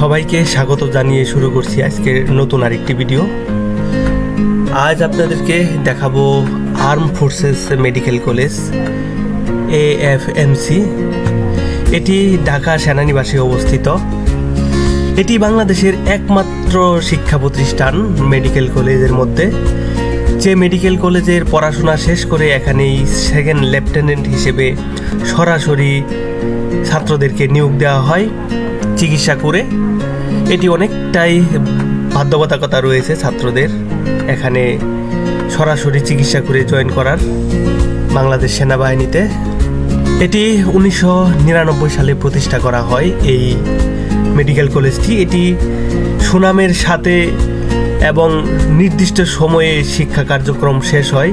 সবাইকে স্বাগত জানিয়ে শুরু করছি আজকের নতুন আরেকটি ভিডিও আজ আপনাদেরকে দেখাবো armed forces medical college A F M C এটি ঢাকা সেনানিবাসে অবস্থিত। এটি বাংলাদেশের একমাত্র শিক্ষা প্রতিষ্ঠান মেডিকেল কলেজের মধ্যে। যে মেডিকেল কলেজের পড়াশোনা শেষ করে এখানেই সেকেন্ড লেফটেন্যান্ট হিসেবে সরাসরি ছাত্রদেরকে নিয়োগ দেওয়া হয়। চিকিৎসা করে এটি অনেকটাই বাধ্যবাধকতা রয়েছে ছাত্রদের। এখানে সরাসরি চিকিৎসা করে জয়েন করার বাংলাদেশ সেনাবাহিনীতে। এটি উনিশশো নিরানব্বই সালে প্রতিষ্ঠা করা হয় এই মেডিকেল কলেজটি। এটি সুনামের সাথে এবং নির্দিষ্ট সময়ে শিক্ষা কার্যক্রম শেষ হয়।